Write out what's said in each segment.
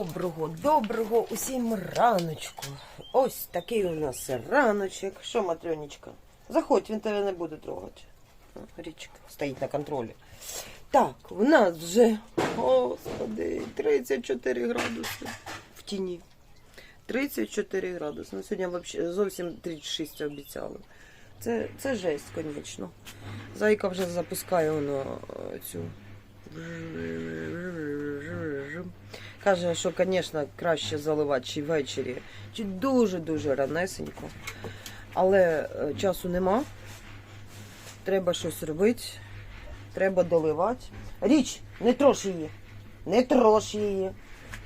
Доброго, доброго усім раночку. Ось такий у нас раночок. Що, Матрьонечка? Заходь, він тебе не буде трогати. Річка стоїть на контролі. Так, у нас вже, господи, 34 градуси в тіні. 34 градуси. Ну, сьогодні зовсім 36 обіцяли. Це, це жесть, звісно. Зайка вже запускає воно е, цю. Каже, що, звісно, краще заливати чи ввечері, чи дуже-дуже ранесенько. Але е, часу нема. Треба щось робити. Треба доливати. Річ, не трош її. Не трош її.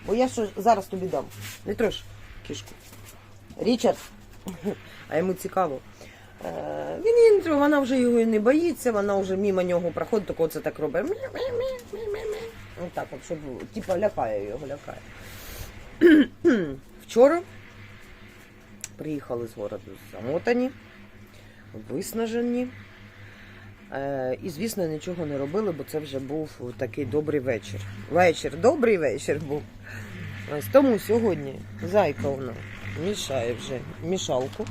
Бо я що зараз тобі дам. Не трош кішку. Річард. А йому цікаво. Е, Він трогає, вона вже його не боїться, вона вже мимо нього проходить, так оце так робить. Ось так, от, щоб типа лякає його, лякає. Вчора приїхали з городу замотані, виснажені. Е, і, звісно, нічого не робили, бо це вже був такий добрий вечір. Вечір, добрий вечір був. Ось тому сьогодні зайка вона мішає вже мішалку.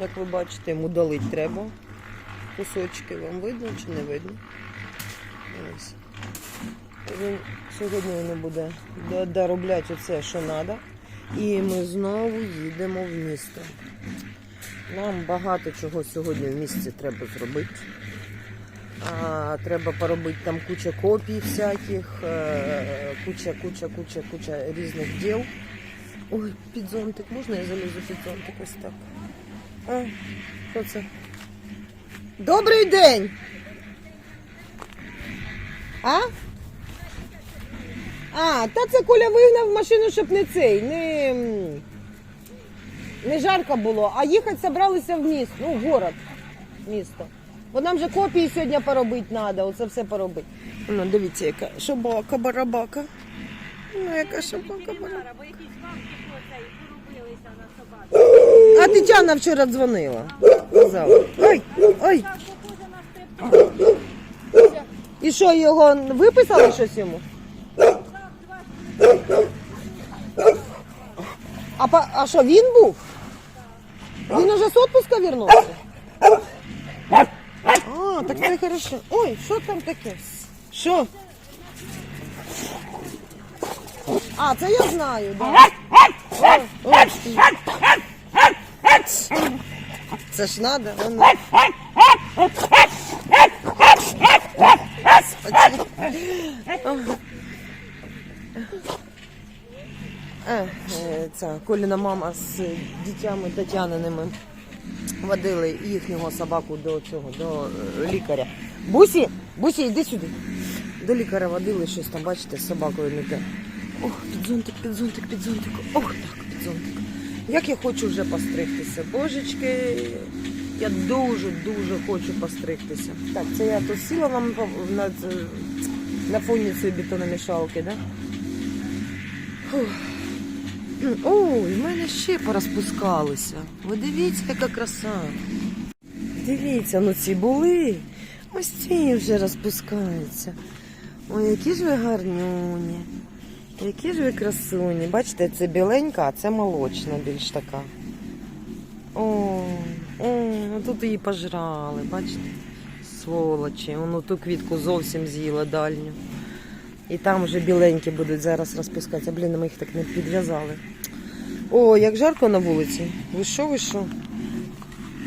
Як ви бачите, йому долить треба. Кусочки вам видно чи не видно? Ось. Він, сьогодні він буде доробляти оце, що треба. І ми знову їдемо в місто. Нам багато чого сьогодні в місті треба зробити. А, треба поробити там куча копій всяких, е, куча, куча, куча, куча різних діл. Ой, під зонтик, можна я залізу під зонтик ось так? А, що це? Добрий день! А? А, та це Коля вигнав машину, щоб не цей, не, не жарко було, а їхати зібралися в місто, ну, в город, місто. Бо нам же копії сьогодні поробити треба, оце все поробити. Ну, дивіться, яка шобака, барабака. Ну, яка шобака, барабака. Бо якісь бабки оцей порубилися на собаку. А Тетяна вчора дзвонила. Казала. Ой, ой. І що, його виписали щось йому? А, па- а що, він був? Він уже з отпуска вернувся? А, так це хорошо. Ой, що там таке? Що? А, це я знаю, да. Ой. Це ж надо, воно. Е, е, Ця Коліна мама з дітями Тетяниними водили їхнього собаку до цього, до е, лікаря. Бусі, Бусі, йди сюди. До лікаря водили щось там, бачите, з собакою не те. Ох, під зонтик, під зонтик, під зонтик. Ох, так, під зонтик. Як я хочу вже постригтися. Божечки, я дуже-дуже хочу постригтися. Так, це я тут сіла вам на, на фоні цієї бетономішалки, да? Фух. Ой, в мене ще порозпускалися. Ви дивіться, яка краса. Дивіться, ну ці були. Ось ці вже розпускаються. Ой, які ж ви гарнюні. Які ж ви красуні. Бачите, це біленька, а це молочна більш така. О, о, ну тут її пожрали, бачите? Сволочі. Воно ту квітку зовсім з'їла дальню. І там вже біленькі будуть зараз розпускатися. Блін, ми їх так не підв'язали. О, як жарко на вулиці. Ви що, ви що?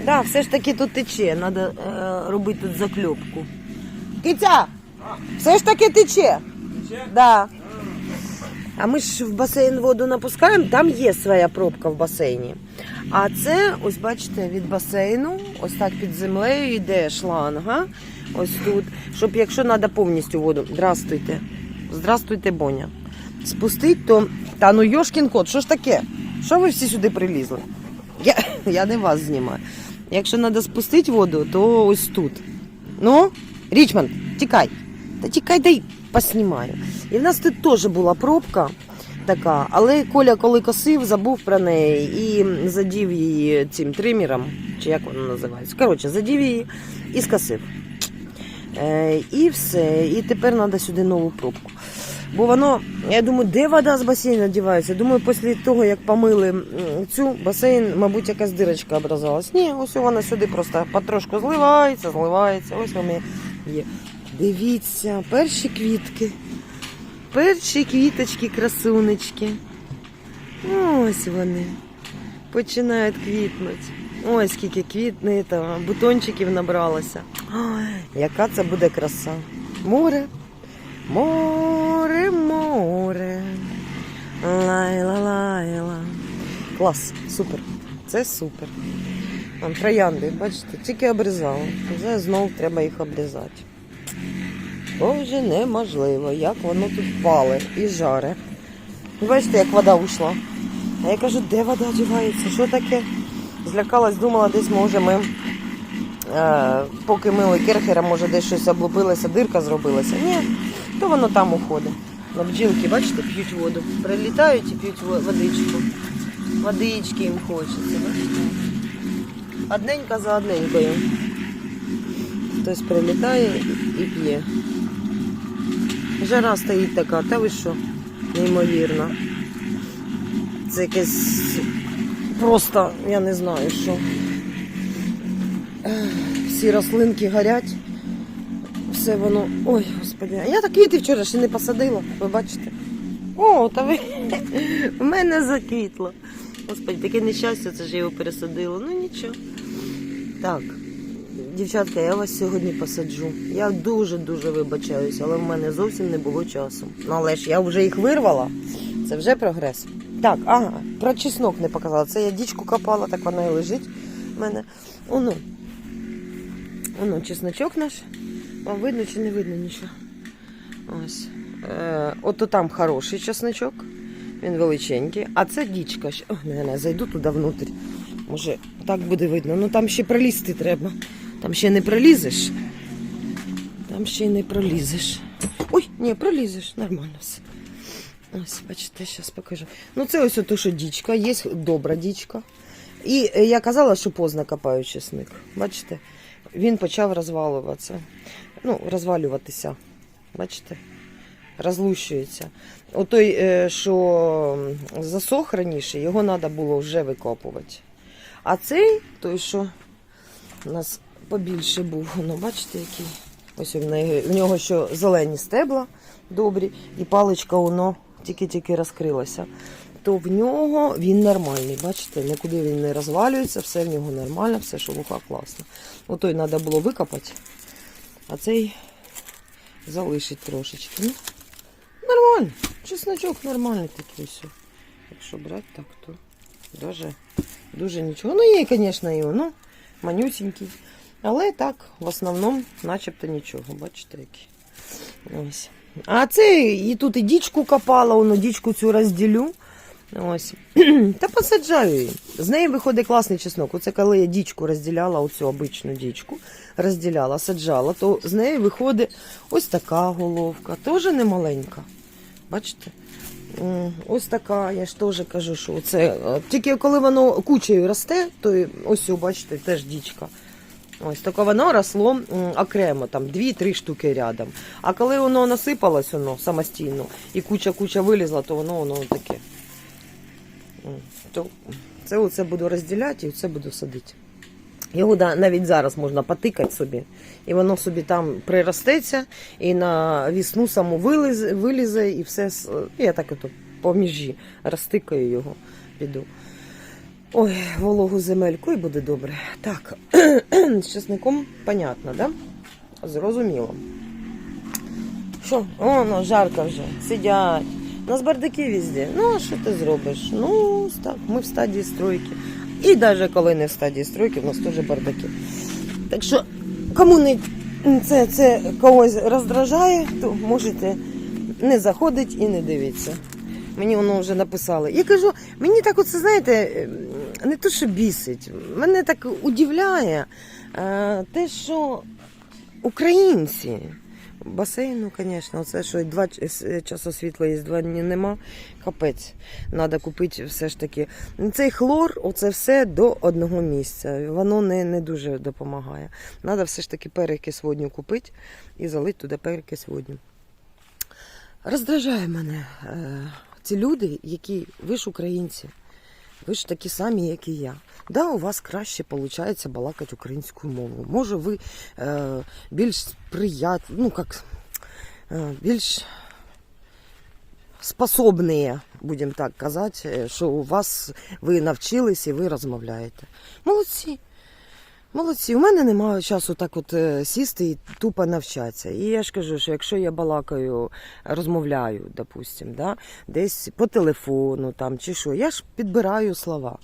Да, все ж таки тут тече. Треба е, робити тут закльопку. Киця! Все ж таки тече. Тече? Да. А ми ж в басейн воду напускаємо, там є своя пробка в басейні. А це, ось бачите, від басейну, ось так під землею йде шланга. Ось тут. Щоб якщо треба повністю воду. Здрастуйте. Здрастуйте, Боня. Спустить, то. Та ну Йошкін кот, що ж таке? Що ви всі сюди прилізли? Я, я не вас знімаю. Якщо треба спустити воду, то ось тут. Ну, Річмонд, тікай. Та тікай, дай поснімаю. І в нас тут теж була пробка така, але Коля, коли косив, забув про неї і задів її цим тримером, чи як воно називається. Коротше, задів її і скосив. Е, і все. І тепер треба сюди нову пробку. Бо воно, я думаю, де вода з басейну дівається? Думаю, після того, як помили цю басейн, мабуть, якась дирочка образувалась. Ні, ось вона сюди просто потрошку зливається, зливається. Ось вони є. Дивіться, перші квітки. Перші квіточки, красунечки. Ось вони. Починають квітнути. Ой, скільки квітне, бутончиків набралося. Ой, яка це буде краса. Море, море. Клас, супер. Це супер. Там троянди, бачите, тільки обрізала. Вже знов треба їх обрізати. Бо вже неможливо, як воно тут пале і жаре. Бачите, як вода ушла. А я кажу, де вода дівається? Що таке? Злякалась, думала, десь може ми, е, поки мили керхера, може десь щось облупилося, дирка зробилася. Ні, то воно там уходить. На бджілки, бачите, п'ють воду. Прилітають і п'ють водичку. Водички їм хочеться. Одненька за одненькою. Хтось прилітає і п'є. Жара стоїть така, та ви що? Неймовірно. Це якесь просто, я не знаю що. Всі рослинки горять. Все воно. Ой, господи. А я так квіти вчора ще не посадила, ви бачите? О, та ви в мене заквітло. Господи, таке нещастя, це ж його пересадила. Ну нічого. Так, дівчатка, я вас сьогодні посаджу. Я дуже-дуже вибачаюся, але в мене зовсім не було часу. Ну але ж я вже їх вирвала. Це вже прогрес. Так, ага, про чеснок не показала. Це я дічку копала, так вона і лежить в мене. Оно. Оно, чесночок наш. Вам видно чи не видно нічого? Ось. Е, ото там хороший чесночок. Він величенький. А це дічка. О, не, не, зайду туди внутрь. Може, так буде видно. Ну там ще пролізти треба. Там ще не пролізеш. Там ще й не пролізеш. Ой, ні, пролізеш, нормально все. Ось, бачите, зараз покажу. Ну, це ось ото, що дічка, є добра дічка. І е, я казала, що поздно копаю чесник. Бачите, він почав розвалюватися. Ну, розвалюватися. Бачите? Розлущується. Отой, е, що засох раніше, його треба було вже викопувати. А цей, той, що у нас побільше був, ну, бачите, який. Ось в, нього що зелені стебла добрі, і паличка воно тільки-тільки розкрилася. То в нього він нормальний, бачите, нікуди він не розвалюється, все в нього нормально, все шелуха класно. Отой треба було викопати, а цей залишить трошечки. Нормально. Чесночок нормальний такий все. Якщо брати так, то дуже, дуже нічого. Ну, є, звісно, і воно манюсінький. Але так, в основному, начебто нічого. Бачите, який. Ось. А це і тут і дічку копала, воно дічку цю розділю. Ось. Та посаджаю її. З неї виходить класний чеснок. Оце коли я дічку розділяла, оцю обичну дічку, розділяла, саджала, то з неї виходить ось така головка, теж не маленька. Бачите? Ось така, я ж теж кажу, що це е, тільки коли воно кучею росте, то ось, бачите, теж дічка. Ось таке воно росло окремо, там дві-три штуки рядом. А коли воно насипалось воно самостійно і куча-куча вилізла, то воно воно таке. То це оце буду розділяти і це буду садити. Його навіть зараз можна потикати собі, і воно собі там приростеться, і на вісну саму вилізе, вилізе і все. Я так ото по міжі розтикаю його, піду. Ой, вологу земельку і буде добре. Так, з чесником понятно, да? Зрозуміло. Що? О, ну, жарко вже. Сидять. У нас бардаки везде. Ну, а що ти зробиш? Ну, так, ми в стадії стройки. І навіть коли не в стадії стройки, в нас теж бардаки. Так що, кому не це, це когось роздражає, то можете не заходити і не дивитися. Мені воно вже написали. Я кажу, мені так оце, знаєте, ем, не то, що бісить, мене так удивляє е, те, що українці. Басейну, звісно, це що два часу світла є, два дні нема. Капець. Треба купити все ж таки. Цей хлор, оце все до одного місця. Воно не, не дуже допомагає. Треба все ж таки перекис водню купити і залити туди перекис водню. Роздражає мене е, ці люди, які ви ж українці, ви ж такі самі, як і я. Да, у вас краще виходить балакати українською мовою. Може, ви е, більш сприят, ну як е, більш способні, будемо так казати, що у вас ви навчились і ви розмовляєте. Молодці. Молодці, у мене немає часу так от е, сісти і тупо навчатися. І я ж кажу, що якщо я балакаю, розмовляю, допустим, да, десь по телефону там, чи що, я ж підбираю слова,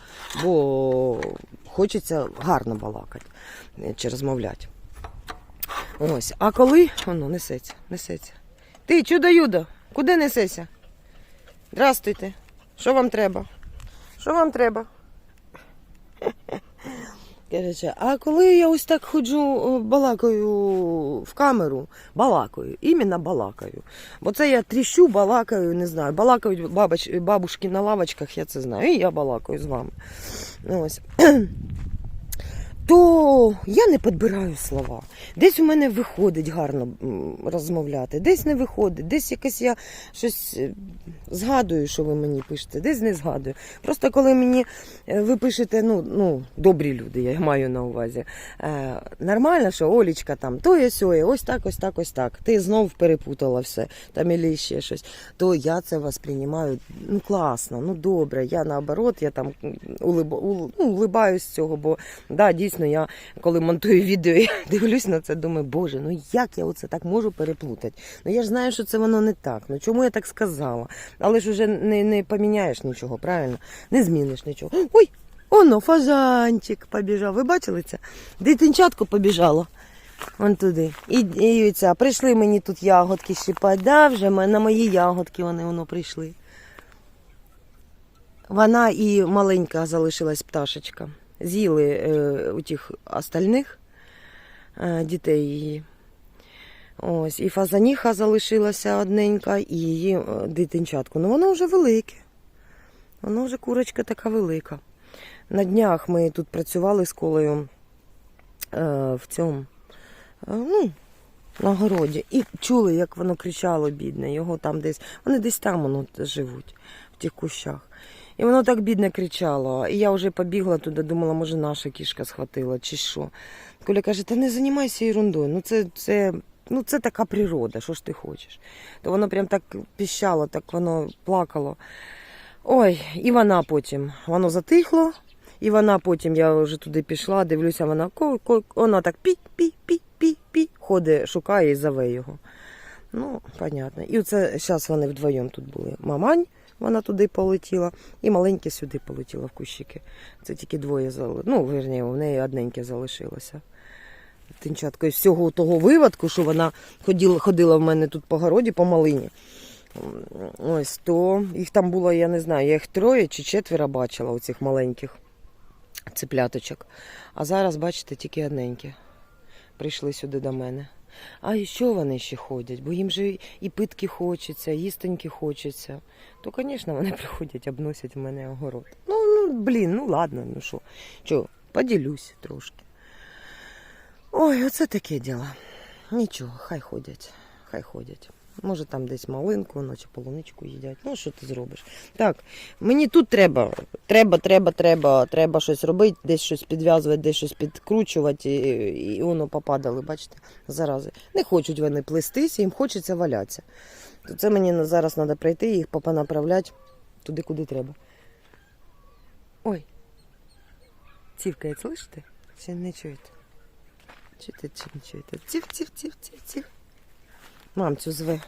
бо хочеться гарно балакати е, чи розмовляти. Ось. А коли. Воно несеться, несеться. Ти, чудо-юдо, куди несеся? Здрастуйте. Що вам треба? Що вам треба? Короче, а коли я ось так ходжу, балакаю в камеру, балакаю, іменно балакаю. Бо це я тріщу, балакаю, не знаю. Балакають бабоч, бабушки на лавочках, я це знаю. І я балакаю з вами. Ось. То я не підбираю слова. Десь у мене виходить гарно розмовляти, десь не виходить, десь якось я щось е, згадую, що ви мені пишете, десь не згадую. Просто коли мені е, ви пишете, ну, ну добрі люди, я маю на увазі. Е, нормально, що Олічка там то є сьоє, ось так, ось так, ось так. Ти знов перепутала все, там і ще щось. То я це восприймаю, ну класно, ну добре. Я наоборот, я там улиб, ну, улибаюсь з цього, бо да, дійсно, я коли монтую відео, я дивлюсь на це, думаю, боже, ну як я оце так можу переплутати? Ну я ж знаю, що це воно не так. Ну чому я так сказала? Але ж уже не, не поміняєш нічого, правильно? Не зміниш нічого. Ой, оно, фазанчик побіжав. Ви бачили це? Дитинчатко побіжало. Вон туди. І, і ця, прийшли мені тут ягодки щипати. Да, вже на мої ягодки вони воно прийшли. Вона і маленька залишилась пташечка. З'їли е, у тих остальних е, дітей її. Ось, і фазаніха залишилася одненька, і її е, дитинчатку. Ну воно вже велике. Воно вже курочка така велика. На днях ми тут працювали з колею е, в цьому, е, ну, на городі. І чули, як воно кричало, бідне. Його там десь, вони десь там воно живуть, в тих кущах. І воно так бідне кричало. І я вже побігла туди, думала, може наша кішка схватила чи що. Коля каже, та не займайся ерундою. Ну це, це, ну це така природа, що ж ти хочеш. То воно прям так піщало, так воно плакало. Ой, і вона потім, воно затихло, і вона потім, я вже туди пішла, дивлюся, вона ко, ко, вона так пі пі пі пі пі ходить, шукає і зове його. Ну, понятно. І оце зараз вони вдвоєм тут були. Мамань, вона туди полетіла, і маленьке сюди полетіло в кущики. Це тільки двоє залишилося. Ну, верні, в неї одненьке залишилося. Тинчатко. І всього того виводку, що вона ходила, ходила в мене тут по городі, по малині. Ось то їх там було, я не знаю, я їх троє чи четверо бачила, оцих маленьких цепляточок. А зараз, бачите, тільки одненькі. Прийшли сюди до мене. А і що вони ще ходять? Бо їм же і питки хочеться, їстоньки хочеться. То, звісно, вони приходять, обносять в мене огород. Ну, ну блін, ну ладно, ну що. Що, поділюсь трошки. Ой, оце таке діло. Нічого, хай ходять, хай ходять. Може там десь малинку, ну, чи полуничку їдять. Ну, що ти зробиш? Так, мені тут треба, треба, треба, треба, треба щось робити, десь щось підв'язувати, десь щось підкручувати, і, і воно попадали, бачите, зарази. Не хочуть вони плестися, їм хочеться валятися. То це мені зараз треба прийти і їх понаправляти туди, куди треба. Ой. Цівкає, слышите? Чи не чуєте? Чуєте чи не чуєте? Ців, ців, ців, ців, ців. Мамцю зве.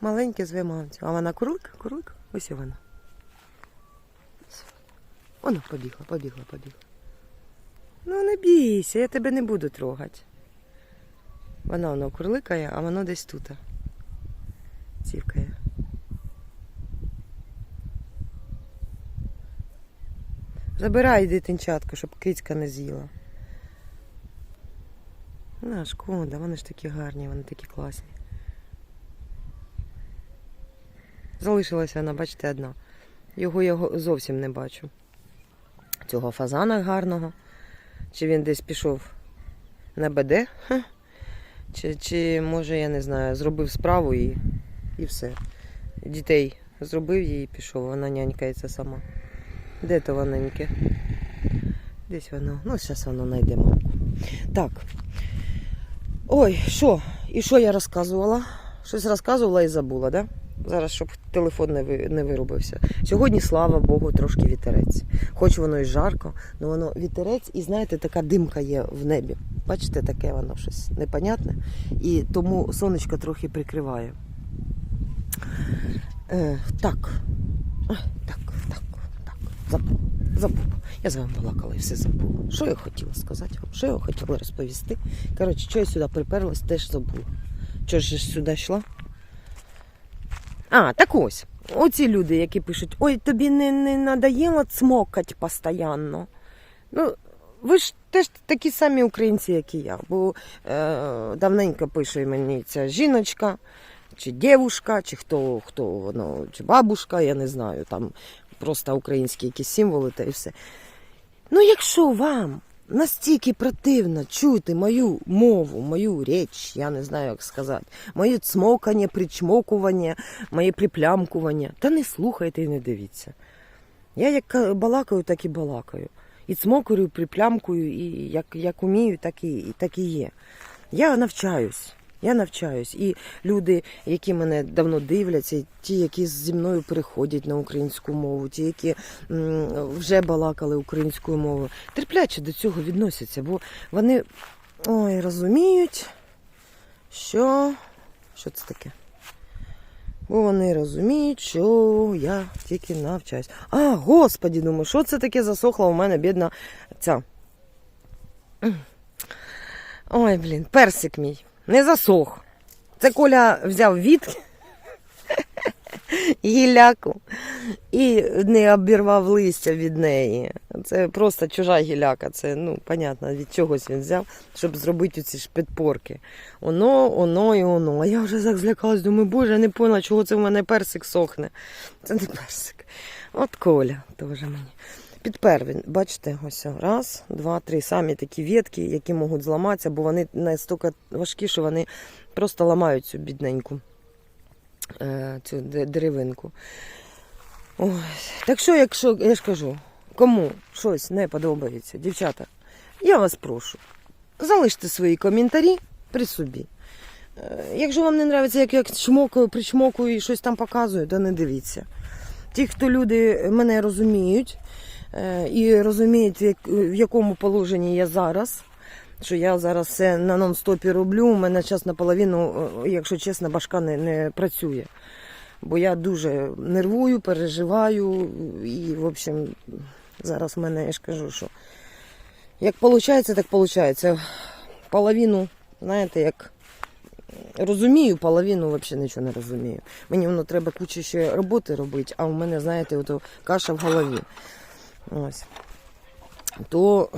Маленьке зве мамцю. А вона курлик, курлик. Ось і вона. Вона побігла, побігла, побігла. Ну не бійся, я тебе не буду трогати. Вона воно курликає, а воно десь тут. Цівкає. Забирай дитинчатку, щоб кицька не з'їла. На, шкода, вони ж такі гарні, вони такі класні. Залишилася вона, бачите, одна. Його я зовсім не бачу. Цього фазана гарного. Чи він десь пішов на БД? Чи, чи може, я не знаю, зробив справу і, і все. Дітей зробив їй і пішов, вона нянькається сама. Де то воненьке? Десь воно. Ну, зараз воно знайде мамку. Так. Ой, що? І що я розказувала? Щось розказувала і забула, да? Зараз, щоб телефон не, не вирубився. Сьогодні, слава Богу, трошки вітерець. Хоч воно і жарко, але воно вітерець, і знаєте, така димка є в небі. Бачите, таке воно щось непонятне. І тому сонечко трохи прикриває. Е, так. Так, так, так. Забула. Я з вами балакала і все забула. Що я хотіла сказати вам? Що я хотіла розповісти? Коротше, що я сюди приперлась, теж забула. Чого ж я сюди йшла? А, так ось. Оці люди, які пишуть: ой, тобі не, не надоїло цмокать постійно. Ну, ви ж теж такі самі українці, як і я. Бо е, давненько пише мені ця жіночка, чи дівушка, чи хто, хто воно, чи бабушка, я не знаю, там просто українські якісь символи та і все. Ну, якщо вам настільки противно чути мою мову, мою річ, я не знаю, як сказати, моє цмокання, причмокування, моє приплямкування, та не слухайте і не дивіться. Я як балакаю, так і балакаю. І цмокаю, і приплямкую, і як, як умію, так і, так і є. Я навчаюсь. Я навчаюсь. І люди, які мене давно дивляться, ті, які зі мною переходять на українську мову, ті, які вже балакали українською мовою, терпляче до цього відносяться, бо вони ой, розуміють, що. Що це таке? Бо вони розуміють, що я тільки навчаюсь. А, господі, думаю, що це таке засохла у мене, бідна ця. Ой, блін, персик мій. Не засох. Це Коля взяв від гіляку і не обірвав листя від неї. Це просто чужа гіляка. Це, ну, понятно, від чогось він взяв, щоб зробити ці ж підпорки. Оно, оно і оно. А я вже так злякалась, думаю, боже, я не поняла, чого це в мене персик сохне. Це не персик. От Коля теж мені. Підпер він, бачите, ось раз, два, три. Самі такі ветки, які можуть зламатися, бо вони настільки важкі, що вони просто ламають цю бідненьку е, цю деревинку. Ось. Так що, якщо я ж кажу, кому щось не подобається, дівчата, я вас прошу, залиште свої коментарі при собі. Е, Якщо вам не подобається, як я чмокаю, причмокую і щось там показую, то не дивіться. Ті, хто люди мене розуміють і розуміють, в якому положенні я зараз, що я зараз все на нон-стопі роблю, у мене час наполовину, е, якщо чесно, башка не, не працює. Бо я дуже нервую, переживаю і, в общем, зараз в мене, я ж кажу, що як виходить, так виходить. Половину, знаєте, як розумію, половину взагалі нічого не розумію. Мені воно треба кучу ще роботи робити, а у мене, знаєте, ото каша в голові. Ось. То,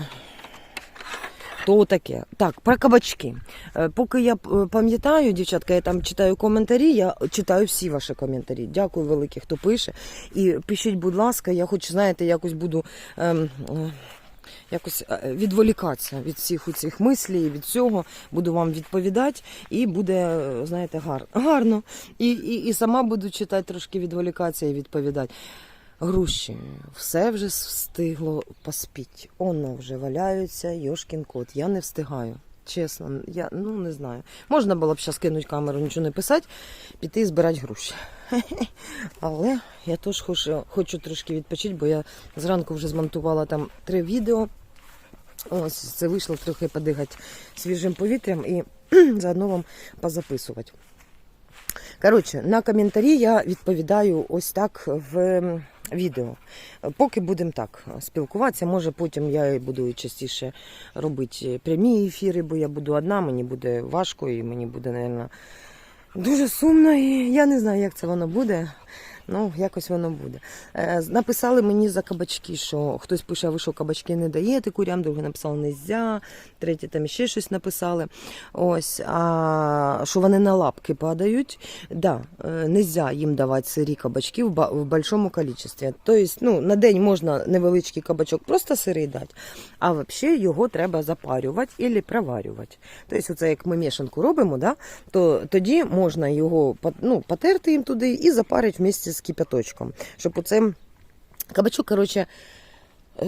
то таке. Так, про кабачки. Е, Поки я е, пам'ятаю, дівчатка, я там читаю коментарі, я читаю всі ваші коментарі. Дякую велике, хто пише. І пишіть, будь ласка, я хоч, знаєте, якось буду. Ем, е, Якось відволікатися від всіх цих мислів, від цього буду вам відповідати, і буде, знаєте, гар, гарно. І, і, і сама буду читати, трошки відволікатися і відповідати. Груші, все вже встигло поспіть. Оно вже валяються, Йошкін кот. Я не встигаю. Чесно, я ну не знаю. Можна було б зараз кинути камеру, нічого не писати, піти і збирати груші. Але я теж хочу, хочу трошки відпочити, бо я зранку вже змонтувала там три відео. Ось це вийшло трохи подихати свіжим повітрям і заодно вам позаписувати. Коротше, на коментарі я відповідаю ось так в відео. Поки будемо так спілкуватися, може потім я буду частіше робити прямі ефіри, бо я буду одна, мені буде важко і мені буде, мабуть, дуже сумно. І я не знаю, як це воно буде. Ну, якось воно буде. Е, написали мені за кабачки, що хтось пише, а ви що кабачки не даєте курям, друге написали нельзя, третє там ще щось написали. Ось, а що вони на лапки падають. Да, е, нельзя їм давати сирі кабачки в, в большому кількості. Тобто, ну, на день можна невеличкий кабачок просто сирий дати, а взагалі його треба запарювати або проварювати. Тобто, це як ми мішанку робимо, да, то тоді можна його ну, потерти їм туди і запарити вместе з кипяточком. Щоб оце кабачок, коротше,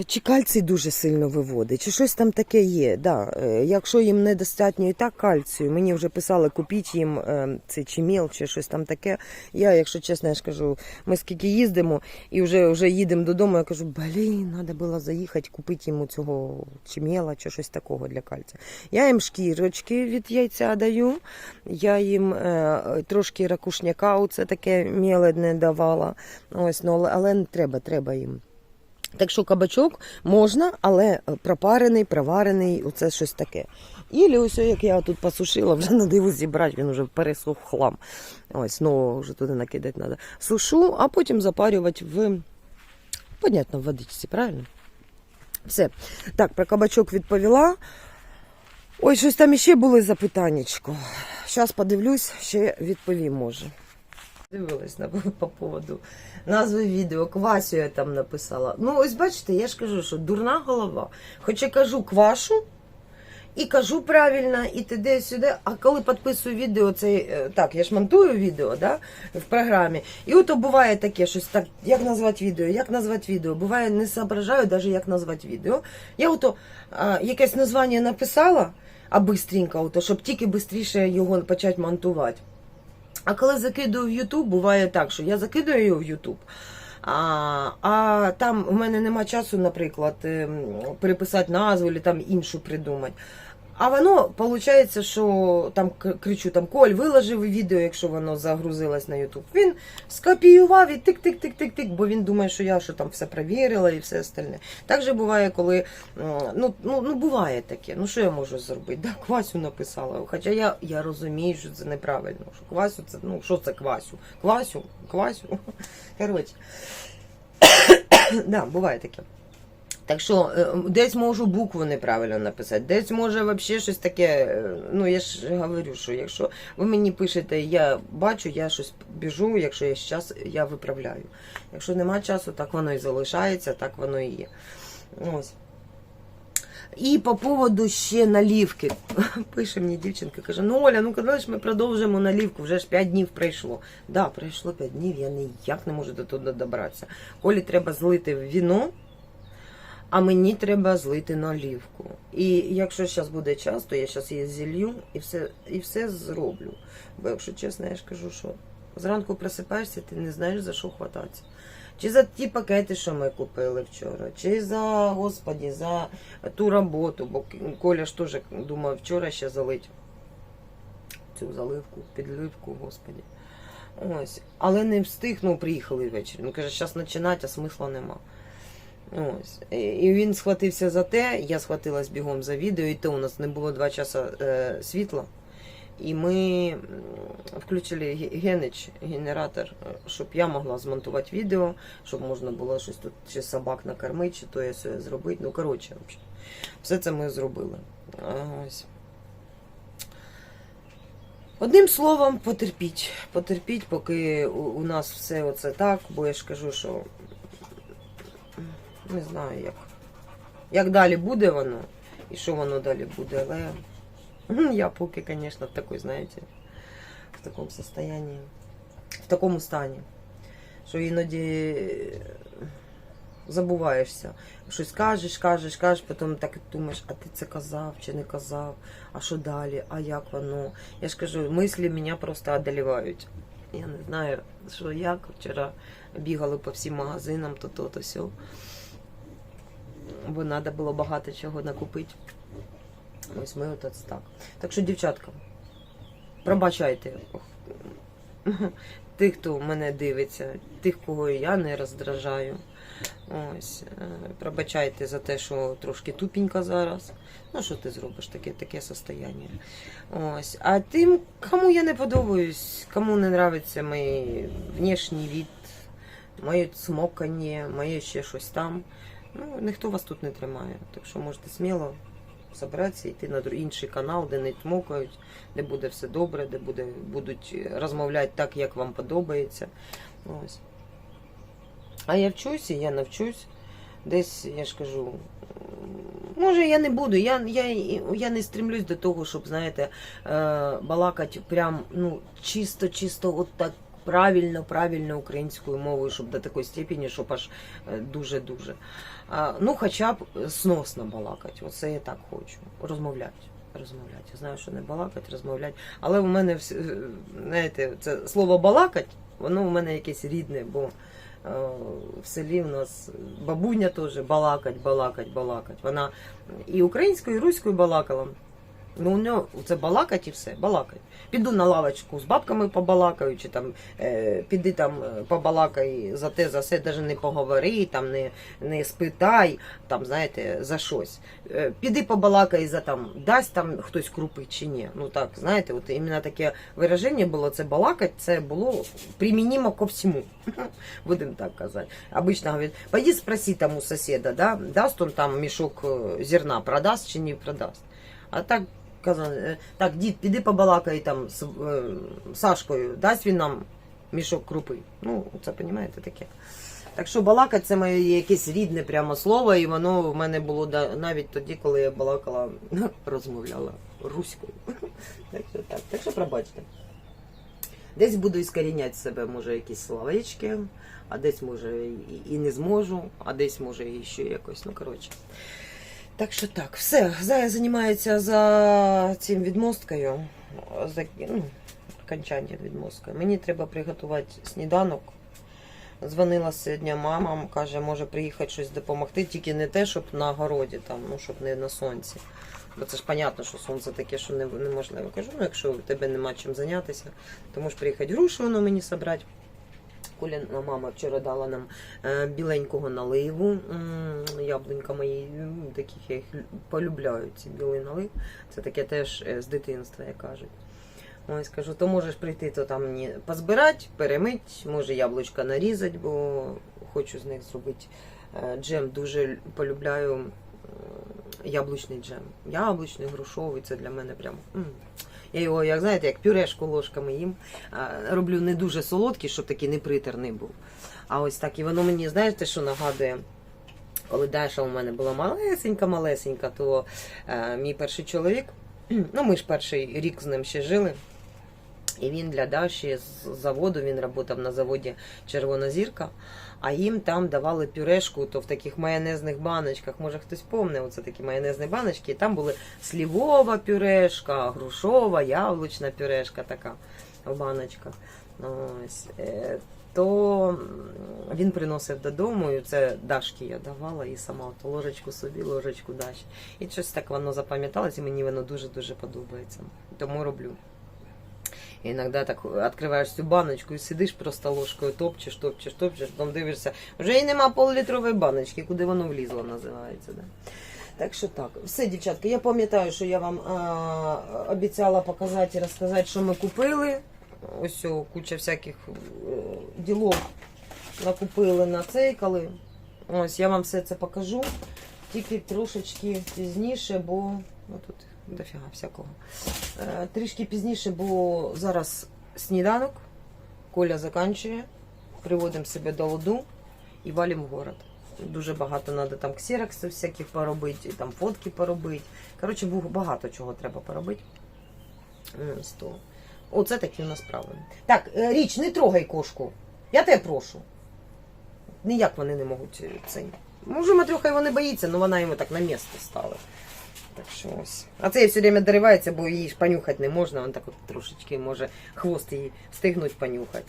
чи кальцій дуже сильно виводить, чи щось там таке є. Да. Е, Якщо їм недостатньо і так кальцію, мені вже писали, купіть їм е, це чи міл, чи щось там таке. Я, якщо чесно, я ж кажу, ми скільки їздимо і вже, вже їдемо додому, я кажу, блін, треба було заїхати, купити йому цього чимела чи щось такого для кальція. Я їм шкірочки від яйця даю, я їм е, трошки ракушняка, оце таке міледне давала. Ось, ну, але не треба, треба їм. Так що кабачок можна, але пропарений, проварений, оце щось таке. І ось, як я тут посушила, вже на диву зібрати, він вже пересох хлам. Ось, ну вже туди накидати треба. Сушу, а потім запарювати в, понятно, в водичці, правильно? Все. Так, про кабачок відповіла. Ой, щось там іще були запитаннячко. Зараз подивлюсь, ще відповім може. Дивилась на по поводу назви відео. Квасю я там написала. Ну, ось бачите, я ж кажу, що дурна голова. Хоч я кажу квашу і кажу правильно, і туди сюди. А коли підписую відео, це е, так, я ж монтую відео да, в програмі. І от буває таке, щось так, як назвати відео, як назвати відео. Буває, не соображаю навіть, як назвати відео. Я ото а, якесь названня написала, а бистренько, ото, щоб тільки швидше його почати монтувати. А коли закидую в Ютуб, буває так, що я закидую його в Ютуб. а, а там у мене нема часу, наприклад, ем, переписати назву чи там іншу придумати. А воно виходить, що там кричу, там Коль виложив відео, якщо воно загрузилось на YouTube. Він скопіював і тик-тик-тик-тик-тик, бо він думає, що я що там все перевірила і все остальне. Так же буває, коли ну, ну, ну буває таке. Ну що я можу зробити? Да, Квасю написала. Хоча я, я розумію, що це неправильно. Що Квасю це ну що це Квасю? Квасю, Квасю. Коротше. да, буває таке. Так що е, десь можу букву неправильно написати, десь може взагалі щось таке. е, Ну я ж говорю, що якщо ви мені пишете, я бачу, я щось біжу, якщо є час, я виправляю. Якщо нема часу, так воно і залишається, так воно і є. Ось. І по поводу ще налівки. Пише мені дівчинка, каже: ну Оля, ну коли ми продовжимо налівку, вже ж 5 днів пройшло. Да, пройшло 5 днів, я ніяк не можу до туди добратися. Колі треба злити віно, а мені треба злити налівку. І якщо зараз буде час, то я зараз її зілью і все, і все зроблю. Бо якщо чесно, я ж кажу, що зранку просипаєшся, ти не знаєш за що хвататися. Чи за ті пакети, що ми купили вчора, чи за господі, за ту роботу, бо Коля ж теж думав вчора ще залить цю заливку, підливку, господі. Ось. Але не встиг, ну приїхали ввечері. Ну каже, зараз починати, а смисла нема. Ось. І він схватився за те, я схватилась бігом за відео, і то у нас не було два часи е, світла. І ми включили ге- Генич, генератор, е, щоб я могла змонтувати відео, щоб можна було щось тут чи собак накормити, чи то я все зробити. Ну, коротше, все це ми зробили. Ось. Одним словом, потерпіть. Потерпіть, поки у нас все оце так, бо я ж кажу, що не знаю, як, як далі буде воно і що воно далі буде, але я поки, звісно, в такій, знаєте, в такому состоянии, в такому стані, що іноді забуваєшся. Щось кажеш, кажеш, кажеш, потім так думаєш, а ти це казав чи не казав, а що далі, а як воно. Я ж кажу, мислі мене просто одолівають. Я не знаю, що як. Вчора бігали по всім магазинам, то то, то сьо. Бо треба було багато чого накупити. Ось ми от так. Так що, дівчатка, пробачайте тих, хто мене дивиться, тих, кого я не роздражаю. Ось, е, пробачайте за те, що трошки тупенька зараз. Ну, що ти зробиш, таке, таке состояние. Ось. А тим, кому я не подобаюсь, кому не нравиться мій внешній вид, моє цмокання, моє ще щось там. Ну, ніхто вас тут не тримає. Так що можете сміло забратися, йти на інший канал, де не тмокають, де буде все добре, де буде, будуть розмовляти так, як вам подобається. Ось. А я вчуся, я навчусь. Десь, я ж кажу, може я не буду. Я, я, я не стремлюсь до того, щоб, знаєте, е, балакати прям ну, чисто, чисто от так правильно, правильно українською мовою, щоб до такої степені, щоб аж е, дуже-дуже. Ну, хоча б сносно балакати. Оце я так хочу. Розмовляти. Розмовляти. Я знаю, що не балакати, розмовляти. Але в мене е, знаєте, це слово балакать, воно в мене якесь рідне, бо е, в селі в нас бабуня теж балакать, балакать, балакать. Вона і українською, і руською балакала. Ну, у нього це балакать і все, балакать. Піду на лавочку з бабками побалакаю, чи там е, піди там е, побалакай за те, за все, навіть не поговори, там не, не спитай, там, знаєте, за щось. Е, піди побалакай за там, дасть там хтось крупи чи ні. Ну так, знаєте, от іменно таке вираження було це балакать, це було примінимо ко всьому. Будемо так казати. Обично говорять, пойди спроси там у сусіда, да, дасть он там мішок е, зерна, продасть чи не продасть. А так казали, е, так, дід, піди побалакай там з е, Сашкою, дасть він нам мішок крупи. Ну, це розумієте таке. Так що балакать це моє якесь рідне прямо слово, і воно в мене було навіть тоді, коли я балакала, розмовляла руською. Так що так. Так що пробачте. Десь буду іскоріняти себе, може, якісь словечки, а десь, може, і не зможу, а десь, може, і ще якось. Ну, коротше. Так що так, все. Зая займається за цим відмосткою, за ну, окончанням відмосткою. Мені треба приготувати сніданок. Дзвонила сьогодні мама, каже, може приїхати щось допомогти, тільки не те, щоб на городі, там, ну, щоб не на сонці. Бо це ж понятно, що сонце таке, що неможливо. Кажу, ну якщо в тебе нема чим зайнятися, то можеш приїхати грушу воно мені собрати. Коліна мама вчора дала нам е, біленького наливу. Яблунька мої, таких я їх полюбляю, ці білий налив. Це таке теж е, з дитинства, як кажуть. Ось кажу, то можеш прийти, то там мені позбирати, перемить, може яблучка нарізати, бо хочу з них зробити е, джем. Дуже полюбляю яблучний джем. Яблучний, грушовий, це для мене прям. Я його, як знаєте, як пюрешку ложками їм. Роблю не дуже солодкий, щоб такий непритерний був. А ось так. І воно мені, знаєте, що нагадує? Коли Даша у мене була малесенька-малесенька, то е, мій перший чоловік, ну ми ж перший рік з ним ще жили. І він для Даші з заводу, він працював на заводі Червона зірка, а їм там давали пюрешку, то в таких майонезних баночках, може хтось помне, оце такі майонезні баночки, і там були слівова пюрешка, грушова, яблучна пюрешка така в баночках. Ось. То він приносив додому, і це Дашки я давала, і сама от ложечку собі, ложечку Даші. І щось так воно запам'яталось, і мені воно дуже-дуже подобається. Тому роблю. Іноді так відкриваєш цю баночку і сидиш просто ложкою, топчеш, топчеш, топчеш, потім дивишся, вже і нема пол-літрової баночки, куди воно влізло, називається. Да? Так що так. Все, дівчатки, я пам'ятаю, що я вам а, обіцяла показати і розказати, що ми купили. Ось о, куча всяких е, ділов накупили, нацейкали. Ось я вам все це покажу. Тільки трошечки пізніше, бо ну, дофіга всякого. Е, Трішки пізніше, бо зараз сніданок, Коля заканчує, приводимо себе до ладу і валимо в город. Дуже багато треба там ксероксів всяких поробити, там фотки поробити. Коротше, багато чого треба поробити. Оце такі у нас справи. Так, е, річ, не трогай кошку. Я тебе прошу. Ніяк вони не можуть е, цей. Може, Матрюха його не боїться, але вона йому так на місце стала. Так що ось. А це все время доривається, бо її ж понюхати не можна, вон так от трошечки може хвост її встигнуть понюхати.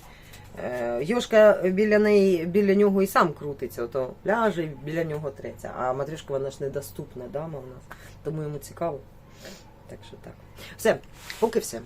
Е, Йошка біля неї, біля нього і сам крутиться, то ляже біля нього треться. А Матрюшка вона ж недоступна, дама в нас. Тому йому цікаво. Так що так. Все, поки все.